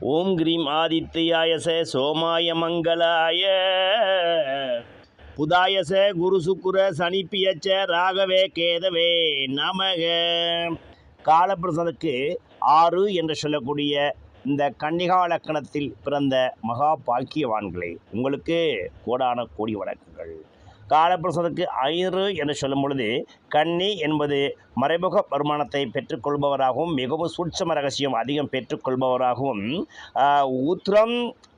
ஓம் cream ஆதித்யாயச சோமாய மங்களாய. புதாயச குரு சுக்குர சனிப்பியச்ச ராகவே கேதவே நமக. காலப்பிரசனுக்கு ஆறு என்று சொல்லக்கூடிய இந்த கன்னிகா லக்கணத்தில் பிறந்த மகா பாக்கியவான்களே உங்களுக்கு கோடான கோடி வணக்கங்கள். காலப்பிரசனுக்கு ஐறு என்று சொல்லும் பொழுது கன்னி என்பது மறைமுக வருமானத்தை பெற்றுக்கொள்பவராகவும் மிகவும் சூட்சம ரகசியம் அதிகம் பெற்றுக்கொள்பவராகவும் உத்திரம்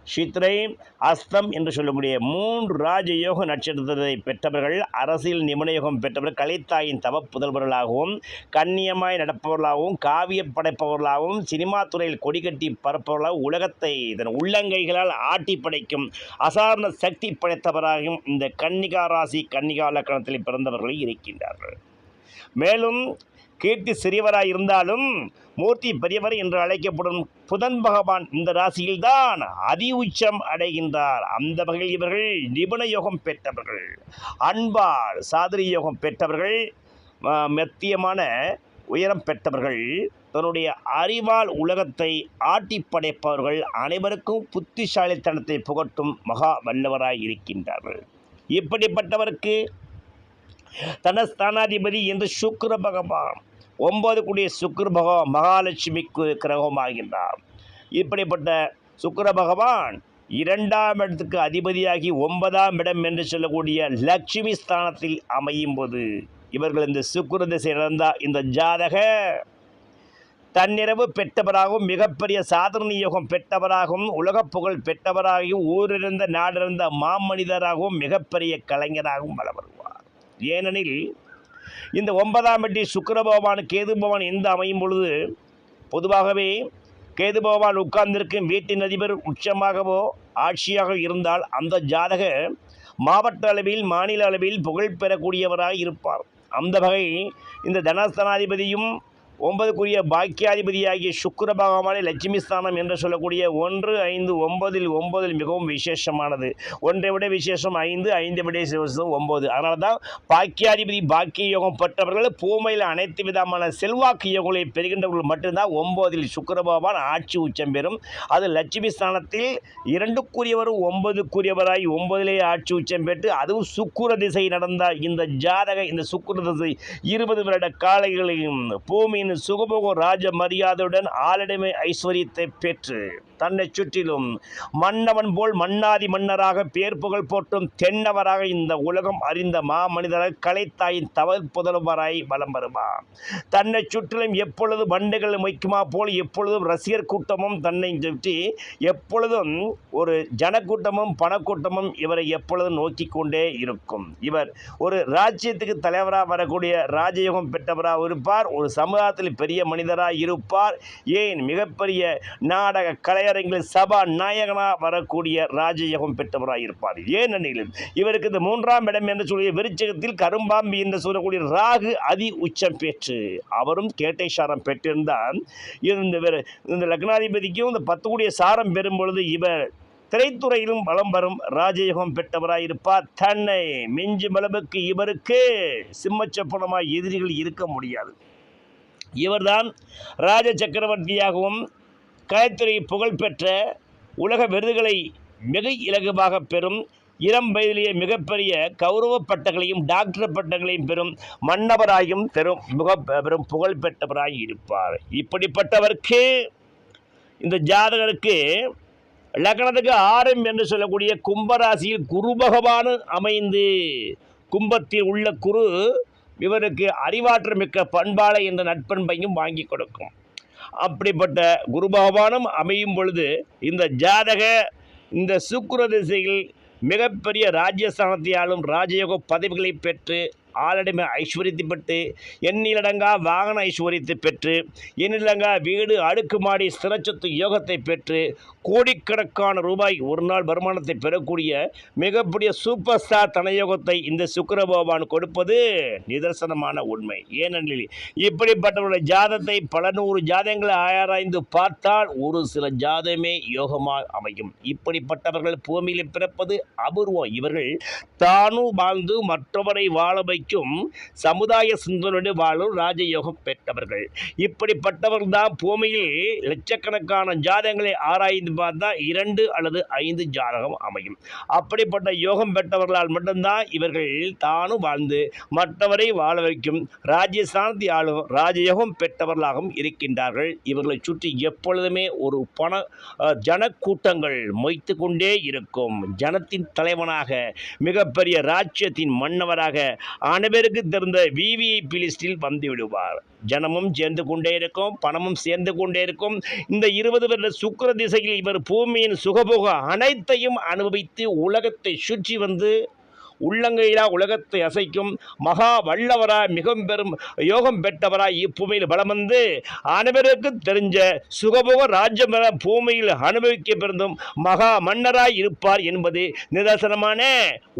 சித்திரை அஸ்தம் என்று சொல்லக்கூடிய மூன்று ராஜயோக நட்சத்திரத்தை பெற்றவர்கள் அரசியல் நிபுணயோகம் பெற்றவர்கள் கலைத்தாயின் தவ புதல்வர்களாகவும் கண்ணியமாய் நடப்பவர்களாகவும் காவிய படைப்பவர்களாகவும் சினிமா துறையில் கொடி கட்டி பரப்பவர்களாகவும் உலகத்தை இதன் உள்ளங்கைகளால் ஆட்டி படைக்கும் அசாரண சக்தி படைத்தவராகவும் இந்த கன்னிகா ராசி கன்னிகா லக்கணத்தில் பிறந்தவர்கள் இருக்கின்றார்கள். மேலும் கீர்த்தி சிறியவராக இருந்தாலும் மூர்த்தி பெரியவர் என்று அழைக்கப்படும் புதன் பகவான் இந்த ராசியில்தான் அதி உச்சம் அடைகின்றார். அந்த வகையில் இவர்கள் நிபுண யோகம் பெற்றவர்கள் அன்பால் சாதுரி யோகம் பெற்றவர்கள் மெத்தியமான உயரம் பெற்றவர்கள் தன்னுடைய அறிவால் உலகத்தை ஆட்டி படைப்பவர்கள் அனைவருக்கும் புத்திசாலித்தனத்தை புகட்டும் மகா வல்லவராய் இருக்கின்றார்கள். இப்படிப்பட்டவருக்கு தனஸ்தானாதிபதி என்று சுக்கர பகவான் ஒன்பது கூடிய சுக்கர பகவான் மகாலட்சுமிக்கு கிரகமாகின்றார். இப்படிப்பட்ட சுக்கர பகவான் இரண்டாம் இடத்துக்கு அதிபதியாகி ஒன்பதாம் இடம் என்று சொல்லக்கூடிய லட்சுமி ஸ்தானத்தில் அமையும் போது இவர்கள் இந்த சுக்கிர திசை நடந்தால் இந்த ஜாதக. தன்னிறவு பெற்றவராகவும் மிகப்பெரிய சாதனை யோகம் பெற்றவராகவும் உலகப் புகழ் பெற்றவராகவும் ஊரிருந்த நாடிருந்த மாமனிதராகவும் மிகப்பெரிய கலைஞராகவும் வள வருவார். ஏனெனில் இந்த ஒன்பதாம் எட்டி சுக்கர பகவான் கேது பகவான் எந்த அமையும் பொழுது பொதுவாகவே கேது பகவான் உட்கார்ந்திருக்கும் வீட்டின் அதிபர் உச்சமாகவோ ஆட்சியாக இருந்தால் அந்த ஜாதக மாவட்ட அளவில் மாநில அளவில் புகழ் பெறக்கூடியவராக இருப்பார். அந்த வகை இந்த தனஸ்தனாதிபதியும் ஒன்பதுக்குரிய பாக்கியாதிபதியாகிய சுக்கர பகவானே லட்சுமி ஸ்தானம் என்று சொல்லக்கூடிய ஒன்று ஐந்து ஒன்பதில் ஒன்பதில் மிகவும் விசேஷமானது. ஒன்றை விட விசேஷம் ஐந்து ஐந்து விட விசேஷம் ஒன்பது. அதனால தான் பாக்கியாதிபதி பாக்கிய யோகம் பெற்றவர்கள் பூமையில் அனைத்து விதமான செல்வாக்கு யோகங்களை பெறுகின்றவர்கள் மட்டும்தான் ஒன்பதில் சுக்கர பகவான் ஆட்சி உச்சம் பெறும். அது லட்சுமி ஸ்தானத்தில் இரண்டுக்குரியவரும் ஒன்பதுக்குரியவராய் ஒன்பதிலே ஆட்சி உச்சம் பெற்று அதுவும் சுக்குர திசை நடந்த இந்த ஜாதக இந்த சுக்குர திசை இருபது வருட காலைகளையும் பூமியின் சுகபோக ராஜ மரியாதையுடன் ஆளிடமை ஐஸ்வர்யத்தை பெற்று தன்னை சுற்றிலும் மன்னவன் போல் மன்னாதி மன்னராக பேர் புகழ் போட்டும் தென்னவராக இந்த உலகம் அறிந்த மாமனிதராக கலைத்தாயின் தவறு புதல்வராய் வலம் வருவான். தன்னை சுற்றிலும் எப்பொழுது வண்டுகள் வைக்குமா போல் எப்பொழுதும் ரசிகர் கூட்டமும் தன்னை சுற்றி எப்பொழுதும் ஒரு ஜனக்கூட்டமும் பணக்கூட்டமும் இவரை எப்பொழுதும் நோக்கி கொண்டே இருக்கும். இவர் ஒரு ராஜ்யத்துக்கு தலைவராக வரக்கூடிய ராஜயோகம் பெற்றவராக இருப்பார். ஒரு சமூகத்தில் பெரிய மனிதராக இருப்பார். ஏன்? மிகப்பெரிய நாடக கலை சபா சபாநாயகனாக வரக்கூடிய ராஜயோகம் பெற்றவராக இருப்பார். ஏனெனில் இவருக்கு இந்த மூன்றாம் இடம் என்று சொல்லிய விருச்சகத்தில் கரும்பாம்பி என்று சொல்லக்கூடிய ராகு அதி உச்சம் பெற்று அவரும் கேட்டை சாரம் பெற்றிருந்தால் இந்த இந்த லக்னாதிபதிக்கும் இந்த பத்து கூடிய சாரம் பெறும் பொழுது இவர் திரைத்துறையிலும் வலம் வரும் ராஜயோகம் பெற்றவராய் இருப்பார். தன்னை மிஞ்சும் அளவுக்கு இவருக்கு சிம்மச்சப்பனமாக எதிரிகள் இருக்க முடியாது. இவர்தான் ராஜ சக்கரவர்த்தியாகவும் கலைத்துறை புகழ்பெற்ற உலக விருதுகளை மிக இலகுவாக பெறும் இளம் வயதிலேயே மிகப்பெரிய கௌரவ பட்டங்களையும் டாக்டர் பட்டங்களையும் பெறும் மன்னவராயும் பெரும் முக பெரும் புகழ் பெற்றவராய் இருப்பார். இப்படிப்பட்டவருக்கு இந்த ஜாதகருக்கு லக்னத்துக்கு ஆரம் என்று சொல்லக்கூடிய கும்பராசியில் குரு பகவான் அமைந்து கும்பத்தில் உள்ள குரு இவருக்கு அறிவாற்றல் மிக்க பண்பாளை என்ற நட்பண்பையும் வாங்கி கொடுக்கும். அப்படிப்பட்ட குரு பகவானும் அமையும் பொழுது இந்த ஜாதக இந்த சுக்கிர திசையில் மிகப்பெரிய ராஜ்யஸ்தானத்தையாலும் ராஜயோக பதவிகளை பெற்று ஆளடிமை ஐஸ்வர்யத்தை பெற்று எண்ணிலடங்கா வாகன ஐஸ்வர்யத்தை பெற்று எண்ணிலடங்கா வீடு அடுக்குமாடி ஸ்திரச்சொத்து யோகத்தை பெற்று கோடிக்கணக்கான ரூபாய் ஒரு நாள் வருமானத்தை பெறக்கூடிய மிகப்பெரிய சூப்பர் ஸ்டார் தனயோகத்தை இந்த சுக்கர பகவான் கொடுப்பது நிதர்சனமான உண்மை. ஏனெனில் இப்படிப்பட்டவருடைய ஜாதத்தை பல நூறு ஜாதகங்களை ஆராய்ந்து பார்த்தால் ஒரு சில ஜாதமே யோகமாக அமையும். இப்படிப்பட்டவர்கள் பூமியில் பிறப்பது அபூர்வம். இவர்கள் தானும் வாழ்ந்து மற்றவரை வாழ வைக்கும் சிந்திக்கும் சமுதாய சிந்தனையோடு வாழும் ராஜயோகம் பெற்றவர்கள். இப்படிப்பட்டவர்கள் தான் பூமியில் லட்சக்கணக்கான ஜாதகங்களை ஆராய்ந்து பார்த்தா இரண்டு அல்லது ஐந்து ஜாதகம் அமையும். அப்படிப்பட்ட யோகம் பெற்றவர்களால் மட்டும்தான் இவர்கள் தானும் வாழ்ந்து மற்றவரை வாழ வைக்கும் ராஜ்யஸ்தானத்தை ஆளும் ராஜயோகம் பெற்றவர்களாகவும் இருக்கின்றார்கள். இவர்களை சுற்றி எப்பொழுதுமே ஒரு பண ஜனக்கூட்டங்கள் மொய்த்து கொண்டே இருக்கும். ஜனத்தின் தலைவனாக மிகப்பெரிய ராஜ்யத்தின் மன்னவராக அனைவருக்கு தெரிந்த விவிஐபி லிஸ்டில் வந்து விடுவார் ஜனமும் சேர்ந்து கொண்டே இருக்கும் பணமும் சேர்ந்து கொண்டே இருக்கும். இந்த இருபது வருட சுக்கிர திசையில் இவர் பூமியின் சுகபோக அனைத்தையும் அனுபவித்து உலகத்தை சுற்றி வந்து உள்ளங்கையிலா உலகத்தை அசைக்கும் மகா வல்லவராய் மிகவும் பெரும் யோகம் பெற்றவராய் இப்பூமியில் பலம் வந்து அனைவருக்கும் தெரிஞ்ச சுகபோக ராஜ்யம் என பூமியில் அனுபவிக்க பிறந்தும் மகா மன்னராய் இருப்பார் என்பது நிதர்சனமான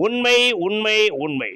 உண்மை உண்மை உண்மை.